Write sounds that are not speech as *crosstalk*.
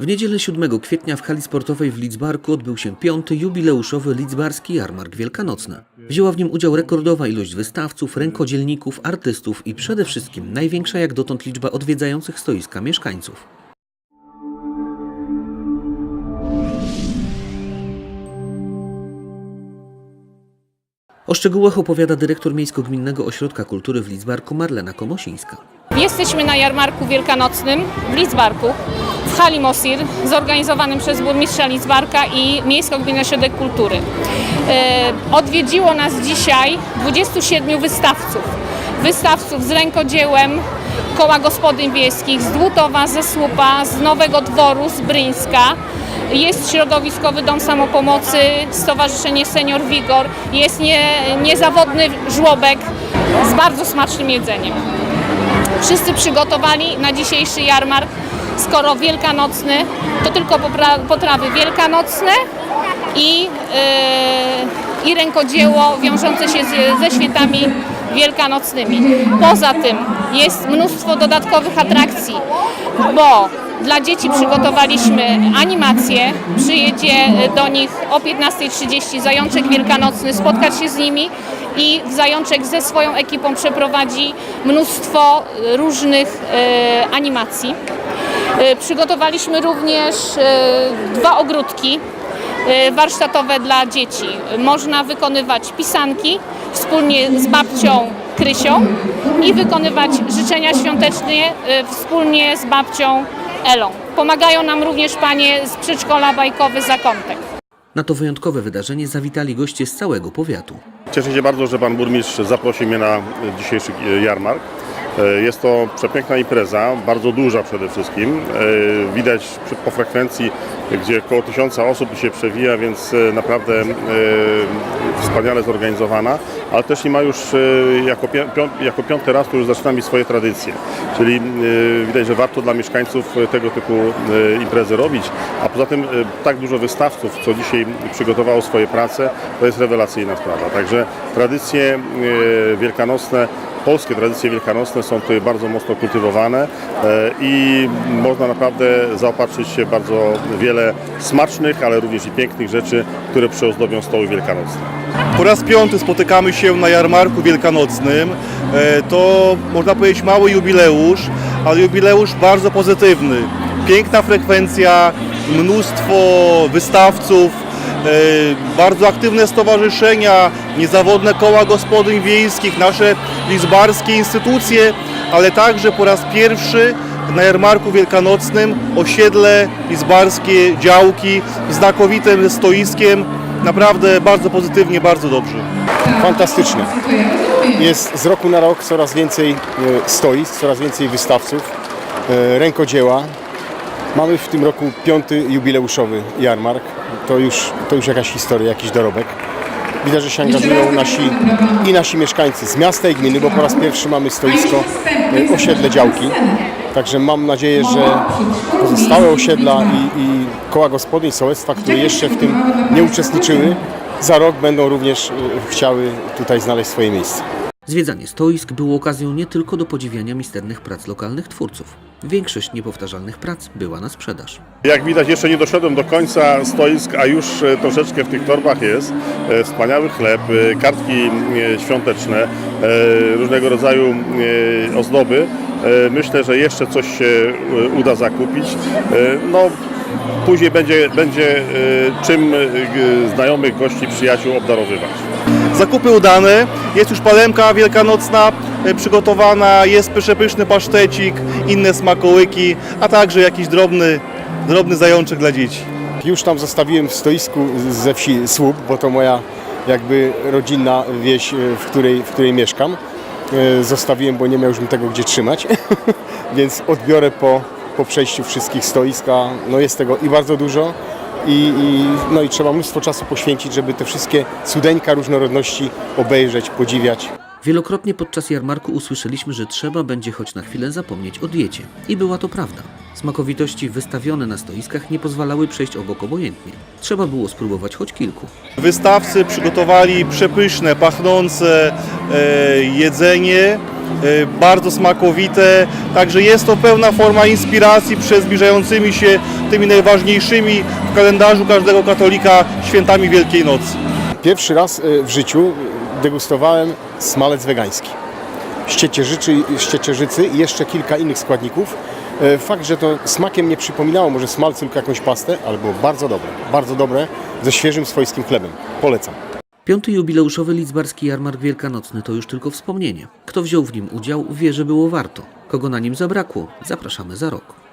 W niedzielę 7 kwietnia w hali sportowej w Lidzbarku odbył się piąty jubileuszowy Lidzbarski Jarmark Wielkanocny. Wzięła w nim udział rekordowa ilość wystawców, rękodzielników, artystów i przede wszystkim największa jak dotąd liczba odwiedzających stoiska mieszkańców. O szczegółach opowiada dyrektor Miejsko-Gminnego Ośrodka Kultury w Lidzbarku Marlena Komosińska. Jesteśmy na jarmarku wielkanocnym w Lidzbarku, w hali Mosir, zorganizowanym przez burmistrza Lidzbarka i Miejsko Gminny Ośrodek Kultury. E, Odwiedziło nas dzisiaj 27 wystawców. Wystawców z rękodziełem Koła Gospodyń Wiejskich, z Dłutowa, ze Słupa, z Nowego Dworu, z Bryńska. Jest Środowiskowy Dom Samopomocy, Stowarzyszenie Senior Wigor, jest nie, niezawodny żłobek z bardzo smacznym jedzeniem wszyscy przygotowali na dzisiejszy jarmark. Skoro wielkanocny, to tylko potrawy wielkanocne i, yy, i rękodzieło wiążące się z, ze świętami wielkanocnymi. Poza tym jest mnóstwo dodatkowych atrakcji, bo dla dzieci przygotowaliśmy animacje. Przyjedzie do nich o 15.30 zajączek wielkanocny, spotkać się z nimi i Zajączek ze swoją ekipą przeprowadzi mnóstwo e, różnych e, animacji. E, Przygotowaliśmy również dwa ogródki warsztatowe dla dzieci. Można wykonywać pisanki wspólnie z babcią Krysią i wykonywać życzenia świąteczne wspólnie z babcią Elą. Pomagają nam również panie z przedszkola Bajkowy Zakątek. Na to wyjątkowe wydarzenie zawitali goście z całego powiatu. Cieszę się bardzo, że pan burmistrz zaprosił mnie na dzisiejszy e, jarmark. E, Jest to przepiękna impreza, bardzo duża przede wszystkim. E, Widać po frekwencji, gdzie około tysiąca osób się przewija, więc e, naprawdę wspaniale zorganizowana, ale też i ma już jako, pią- jako piąty raz już zaczyna mieć swoje tradycje. Czyli widać, że warto dla mieszkańców tego typu imprezy robić, a poza tym tak dużo wystawców, co dzisiaj przygotowało swoje prace, to jest rewelacyjna sprawa. Także tradycje wielkanocne, polskie tradycje wielkanocne są tutaj bardzo mocno kultywowane e, i można naprawdę zaopatrzyć się bardzo wiele smacznych, ale również i pięknych rzeczy, które przyozdobią stoły wielkanocne. Po raz piąty spotykamy się na jarmarku wielkanocnym. E, To można powiedzieć mały jubileusz, ale jubileusz bardzo pozytywny. Piękna frekwencja, mnóstwo wystawców, bardzo aktywne stowarzyszenia, niezawodne koła gospodyń wiejskich, nasze lizbarskie instytucje, ale także po raz pierwszy na jarmarku wielkanocnym osiedle lizbarskie, działki, znakowitym stoiskiem. Naprawdę bardzo pozytywnie, bardzo dobrze. fantastyczne. Jest z roku na rok coraz więcej e, stoisk, coraz więcej wystawców, e, rękodzieła. Mamy w tym roku piąty jubileuszowy jarmark. To już, to już jakaś historia, jakiś dorobek. Widać, że się angażują nasi, i nasi mieszkańcy z miasta i gminy, bo po raz pierwszy mamy stoisko e, osiedle działki. Także mam nadzieję, że pozostałe osiedla i, i koła gospodyń sołectwa, które jeszcze w tym nie uczestniczyły, za rok będą również e, chciały tutaj znaleźć swoje miejsce. Zwiedzanie stoisk było okazją nie tylko do podziwiania misternych prac lokalnych twórców. Większość niepowtarzalnych prac była na sprzedaż. Jak widać, jeszcze nie doszedłem do końca stoisk, a już e, troszeczkę w tych torbach jest. E, Wspaniały chleb, e, kartki świąteczne, różnego rodzaju ozdoby. Myślę, że jeszcze coś się uda zakupić. No, później będzie, będzie czym znajomych, gości, przyjaciół obdarowywać. Zakupy udane, jest już palemka wielkanocna e, przygotowana, jest przepyszny pasztecik, inne smakołyki, a także jakiś drobny, drobny zajączek dla dzieci. Już tam zostawiłem w stoisku ze wsi Słup, bo to moja jakby rodzinna wieś, e, w której, w której mieszkam. E, Zostawiłem, bo nie miał już tego gdzie trzymać, *laughs* więc odbiorę po, po przejściu wszystkich stoiska. No jest tego i bardzo dużo i, i, no i trzeba mnóstwo czasu poświęcić, żeby te wszystkie cudeńka różnorodności obejrzeć, podziwiać. Wielokrotnie podczas jarmarku usłyszeliśmy, że trzeba będzie choć na chwilę zapomnieć o diecie. I była to prawda. Smakowitości wystawione na stoiskach nie pozwalały przejść obok obojętnie. Trzeba było spróbować choć kilku. Wystawcy przygotowali przepyszne, pachnące e, jedzenie bardzo smakowite, także jest to pełna forma inspiracji przed zbliżającymi się tymi najważniejszymi w kalendarzu każdego katolika świętami Wielkiej Nocy. Pierwszy raz e, w życiu degustowałem smalec wegański. Z ciecierzycy, z ciecierzycy i jeszcze kilka innych składników. E, Fakt, że to smakiem nie przypominało może smalcu, tylko jakąś pastę, ale było bardzo dobre. Bardzo dobre, ze świeżym swojskim chlebem. Polecam. Piąty jubileuszowy lidzbarski jarmark wielkanocny to już tylko wspomnienie. Kto wziął w nim udział, wie, że było warto. Kogo na nim zabrakło, zapraszamy za rok.